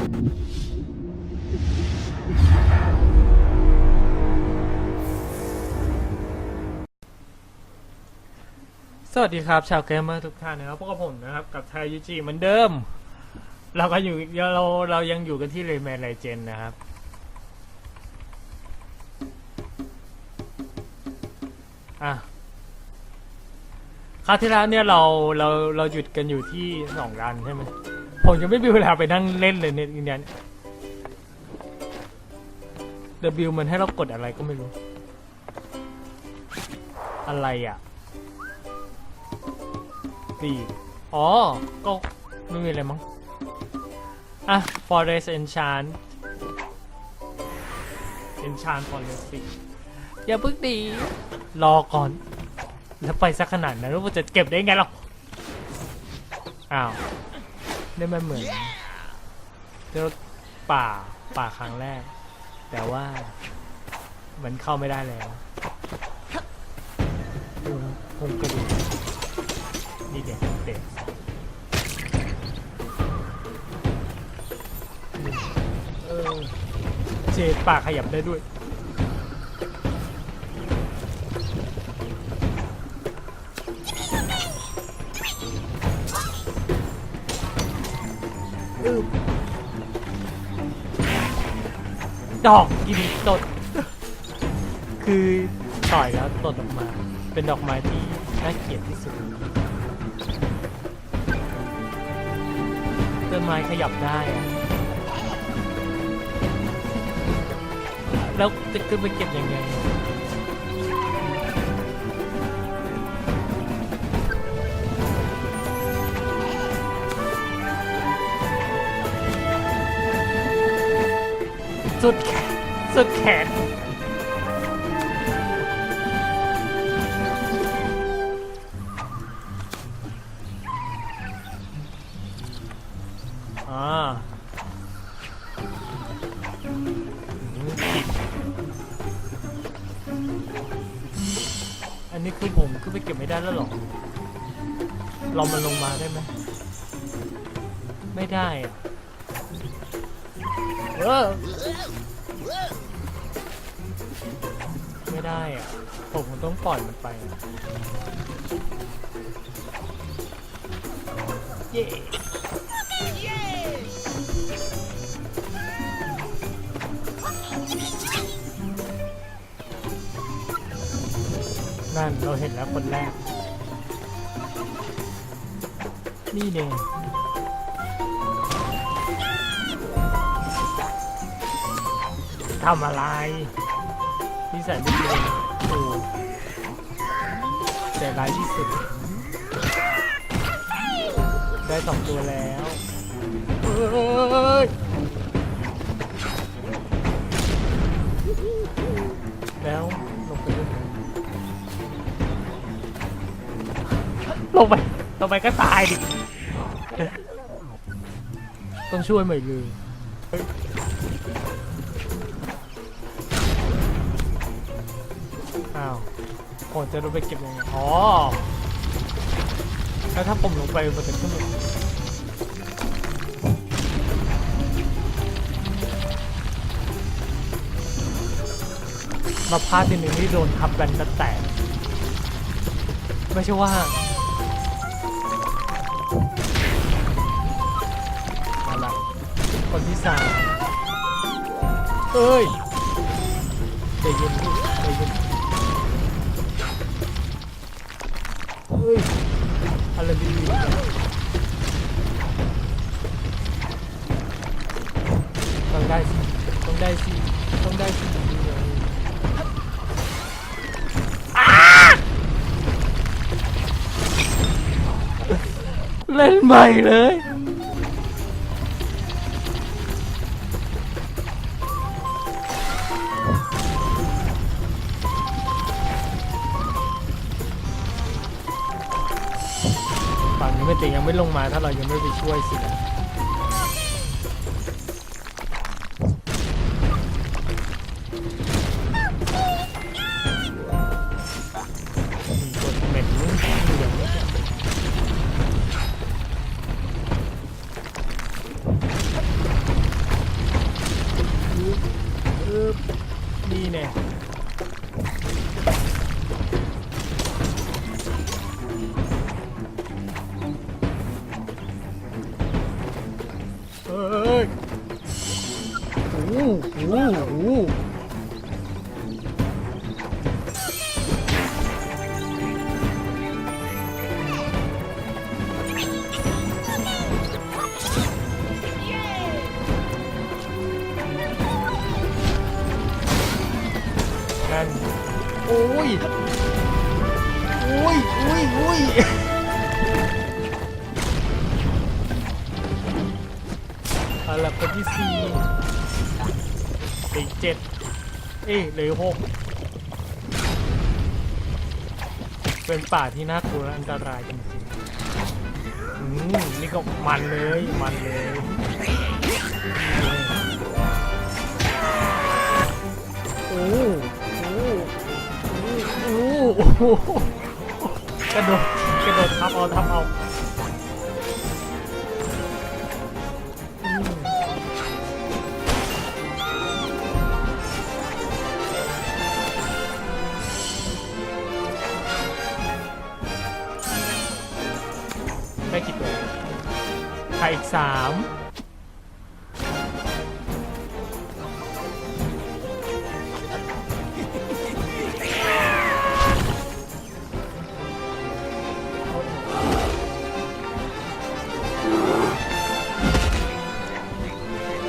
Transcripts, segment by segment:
สวัสดีครับชาวเกมเมอร์ทุกท่านนะครับพวกบผมนะครับ กับไทยยูจีเหมือนเดิม เราก็อยู่เราเรายังอยู่กันที่เรแมนไลเจนนะครับ อะคราวที่แล้วเนี่ยเราเราเราหยุดกันอยู่ที่สองรันใช่ไหม ผมยังไม่มีเวลาไปนั่งเล่นเลยเนี่ยเนี่ย W มันให้เรากดอะไรก็ไม่รู้ อะไรอะสี่อ๋อ ก็ไม่มีอะไรมั้ง อะ forest enchant enchant forest สิอย่าเพิ่งดี รอก่อน แล้วไปสักขนาดนั้นว่าจะเก็บได้ไงหรออ้าว นี่มันเหมือนเจอป่าป่าครั้งแรก แต่ว่ามันเข้าไม่ได้แล้วดูโครงกระดูกนี่เด็กเด็กเออเจดปากขยับได้ด้วย ดอกกินตดคือต่อยแล้วตดออกมา เป็นดอกไม้ที่น่าเกลียดที่สุดต้นไม้ขยับได้อะแล้วจะขึ้นไปเก็บยังไง สุดแขนสุดแขน ไม่ได้อะผมคงต้องปล่อยมันไปอะเย้นั่นเราเห็นแล้วคนแรก นี่เองทำอะไร นิสัยไม่ดีโอ้ใจร้ายที่สุด ได้สองตัวแล้วเอ้ยแล้วลงไปด้วยลงไปลงไปก็ตายดิ ต้องช่วยใหม่เลย อ้าวผมจะลงไปเก็บยังไงอ๋อแล้วถ้าผมลงไปมันจะขึ้นมามาพลาดทีหนึ่งนี่โดนทับแบนจะแตกไม่ใช่ว่าเอาละคนที่สามเอ้ยเย็นพี่ใจเย็น ฮ้ยอะไรดีต้องได้สิต้องได้สิต้องได้สิเล่นใหม่เลย จะยังไม่ลงมาถ้าเรายังไม่ไปช่วยสินะ อีกเจ็ดเอ้ยเหลือหกเป็นป่าที่น่ากลัวและอันตรายจริงๆอืมนี่ก็มันเลยมันเลยโอ้โหโอ้โหกระโดดกระโดดทับเอาทับเอา ได้กี่ตัวไข่อีกสาม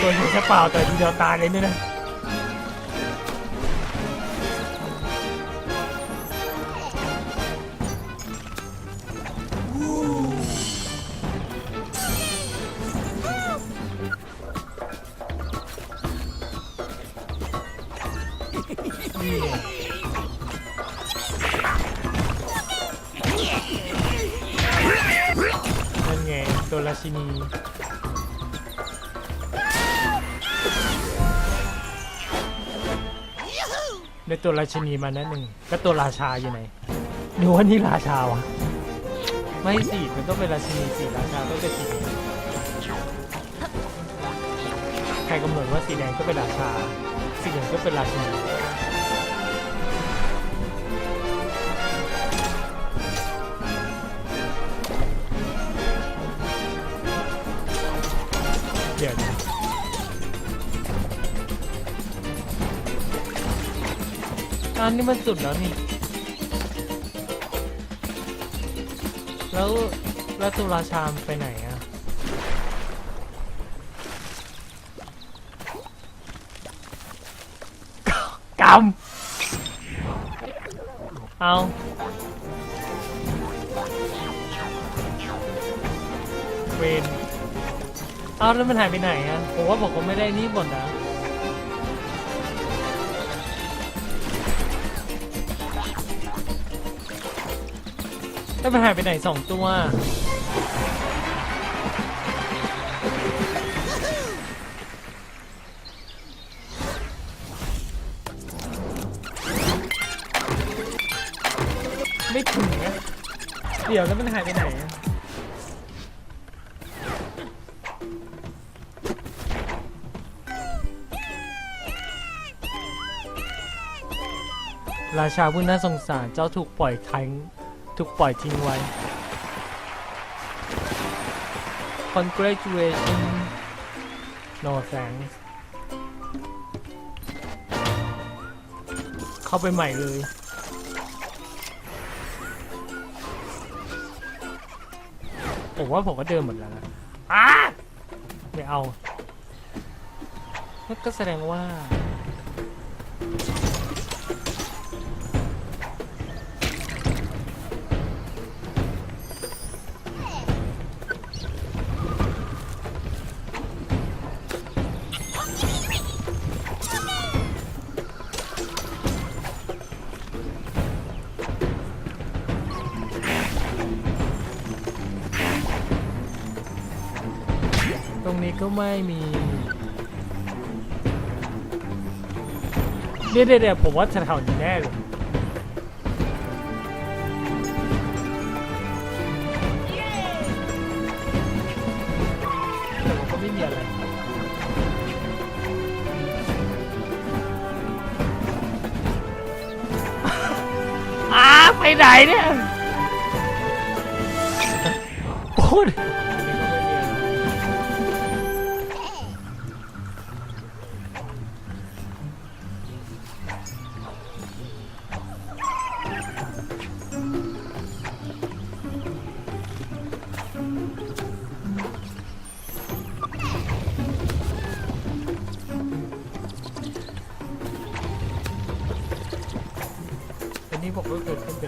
ตัวอยู่แค่เปล่าแต่ทีเดียวตายเลยเนี่ยนะ นั่นไงตัวราชินีได้ตัวราชินีมานั่นหนึ่งแล้วตัวราชาอยู่ไหนดูว่านี่ราชาวะไม่สิมันต้องเป็นราชินีสิราชาต้องเป็นสีแดงใครกำหนดว่าสีแดงก็เป็นราชาสีเหลืองก็เป็นราชินี ยวนะอันนี้มันสุดแล้วนี่ แล้วแล้วตุลาชามไปไหนอะกำเอา เอาแล้วมันหายไปไหนอะ ผมว่าผมก็ไม่ได้นี่หมดนะแล้วมันหายไปไหนสองตัว ไม่ถึงนะเดี๋ยวแล้วมันหายไปไหน ราชาผู้น่าสงสารเจ้าถูกปล่อยทิ้งถูกปล่อยทิ้งไว้ Congratulations No thanks เข้าไปใหม่เลย ผมว่าผมก็เดินหมดแล้วนะอ้าไม่เอานั่ก็แสดงว่า งนี้ก็ไม่มีเดี๋ยวเดี๋ยวผมว่าแถวๆนี้แน่เลยแต่าไม่มีอะไรอ้าไปไหนเนี่ย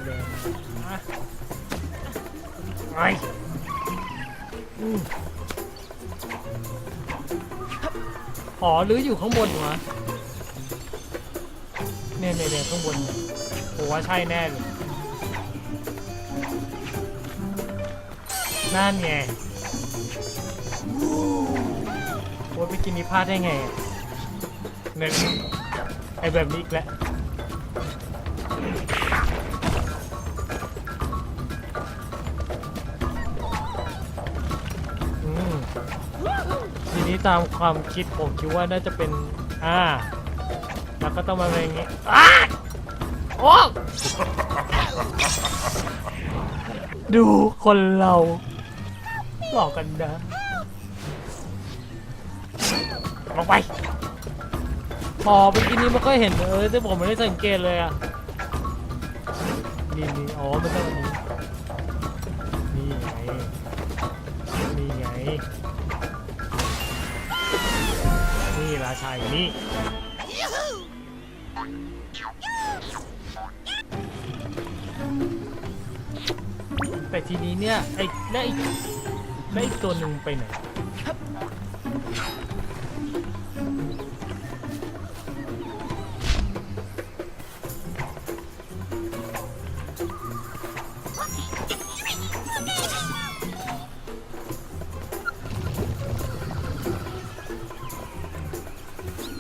เกิดขึ้นไปเลยมาไปอืมอ๋อหรืออยู่ข้างบนวะเนี่ยเนี่ยเนี่ยข้างบนเนี่ยผมว่าใช่แน่เลยนั่นไงว่าไปกินนี้พลาดได้ไงเนี่ยไอแบบนี้อีกแล้ว นี้ตามความคิดผมคิดว่าน่าจะเป็น อ่า แล้วก็ต้องมาเป็นอย่างงี้อ้าโอ้ดูคนเราหลอกกันนะลงไปพอไปกินนี้มันก็เห็นเออแต่ผมไม่ได้สังเกตเลยอะนี่นี่อ๋อมันต้องอันนี้นี่ไงนี่ไง นี่ราชาอย่างนี่แต่ทีนี้เนี่ยไอ้ได้ไอ้ได้วไอ้ตัวหนึ่งไปไหน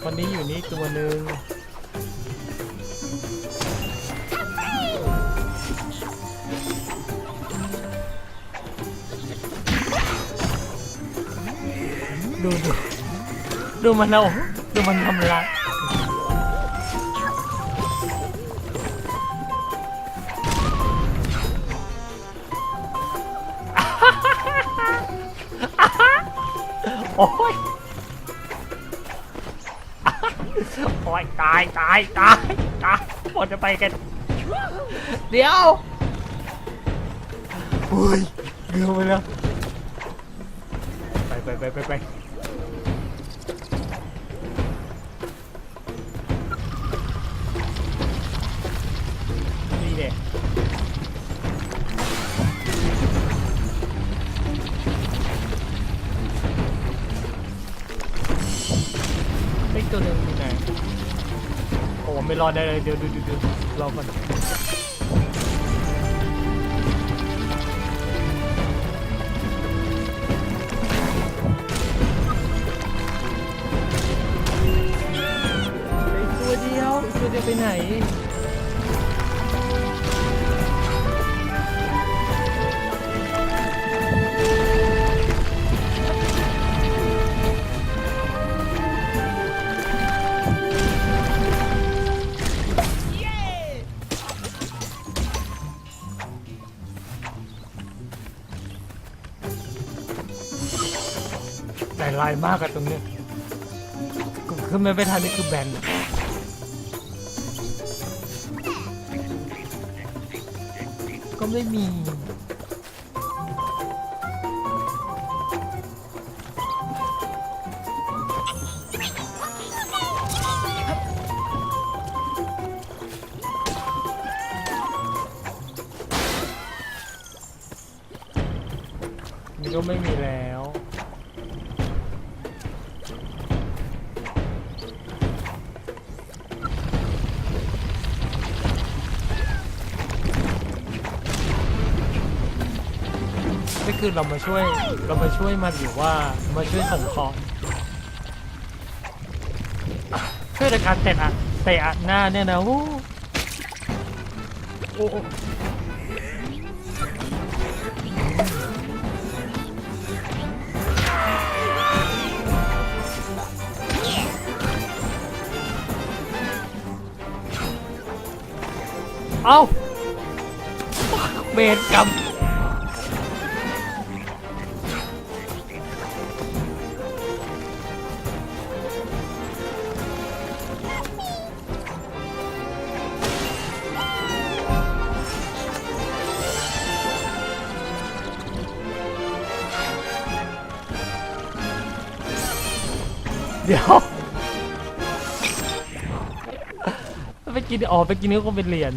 วันนี้อยู่นี่ตัวหนึ่งดูดูดูมันเอาดูมันทำร้ายายตายตายตายหมดจะไปกัน เดี๋ยวอุ้ยเกือบไปแล้ว ไปไปไปไปไป ไม่รอดได้เลยเดี๋ยวดูดูดูรอก่อนตัวเดียวตัวเดียวไปไหน มากอะตรงเนี้ยขึ้นไม่ไปทันนี่คือแบนก็ไม่มีนี่ก็ไม่มีแล้ว คือเรามาช่วยเรามาช่วยมันหรือว่ามาช่วยส่งของช่วยในการเตะอะเตะอัดหน้าเนี่ยนะโอ้โอ้เอ้าเบนกรรม เดี๋ยวไปกินอ๋อไปกินนี่ก็เป็นเหรียญ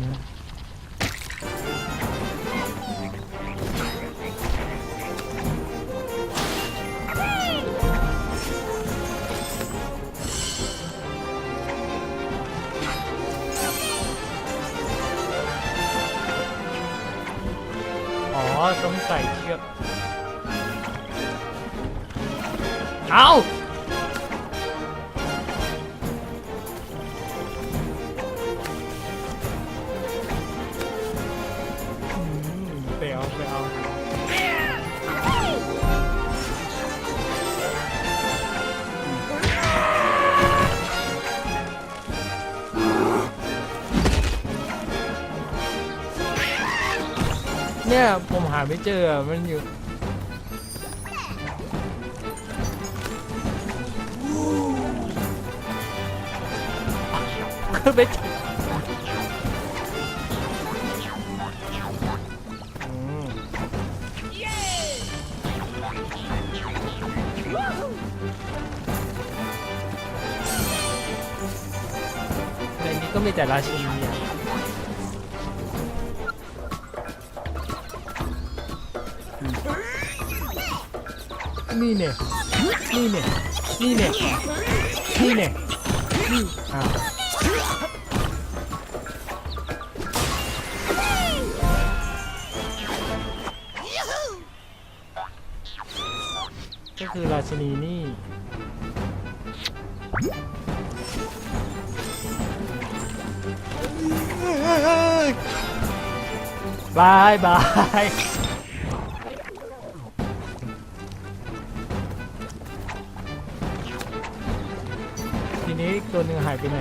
ผมหาไม่เจอมันอยู่คือไปจับอืมในนี้ก็มีแต่ราชินี นี่เนี่ยนี่เนี่ยนี่เนี่ยนี่เนี่ยนี่อ่าก็คือราชินีนี่บายบาย อีกตัวหนึ่งหายไปไหน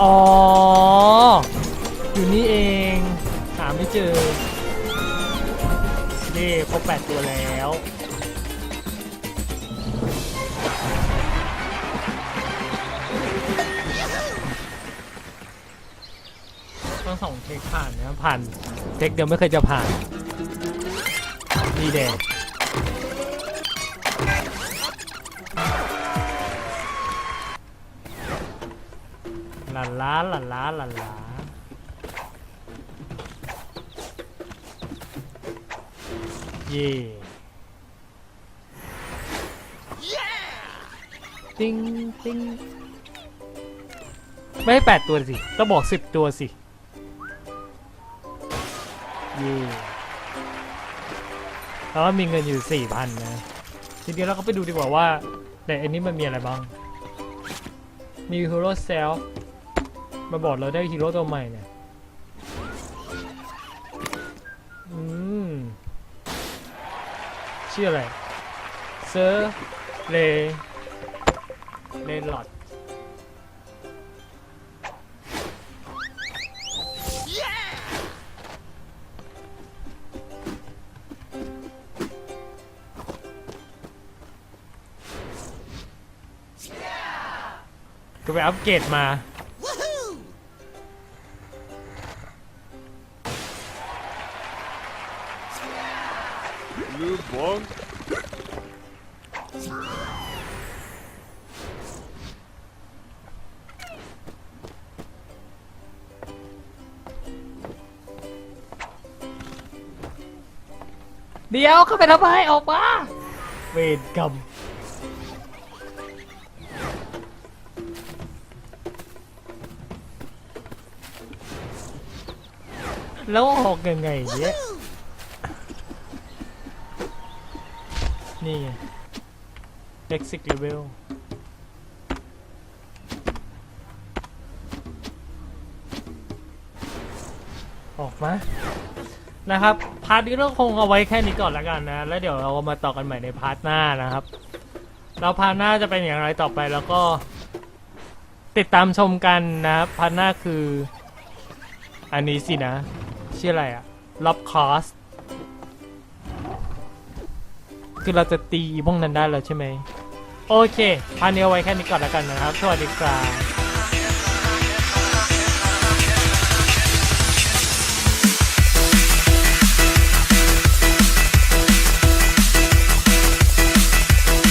อ๋อ อยู่นี่เอง หาไม่เจอเย่ครบแปดตัวแล้วต้องสองเทคผ่านนะผ่าน เทคเดียวไม่เคยจะผ่าน ดีแดงหลันล้าหลันล้าหลันล้าเย่ติ้งติ้งไม่ให้แปดตัวสิต้องบอกสิบตัวสิ เย่ แล้วมีเงินอยู่สี่พันนะทีนี้เราก็ไปดูดีกว่าว่าแต่อันนี้มันมีอะไรบ้าง มีฮีโร่เซลมาบอกเราได้ฮีโร่ตัวใหม่เนี่ย อืม ชื่ออะไร เซอร์เลเลนหลอด ไปอัปเกรดมา Le bon. เดี๋ยวเข้าไปทำไมออกมา เวรกรรม แล้วออกยังไงเนี่ยนี่ไง Lexic Level ออกมานะครับ พาร์ทนี้เราคงเอาไว้แค่นี้ก่อนแล้วกันนะ แล้วเดี๋ยวเรามาต่อกันใหม่ในพาร์ทหน้านะครับแล้วพาร์ทหน้าจะเป็นอย่างไรต่อไปแล้วก็ ติดตามชมกันนะพาร์ทหน้าคือ อันนี้สินะ ชื่ออะไรอะล็อบคอสคือเราจะตีพวกนั้นได้แล้วใช่ไหม โอเคพาเนี้เอาไว้แค่นี้ก่อนแล้วกันนะครับ สวัสดีครับ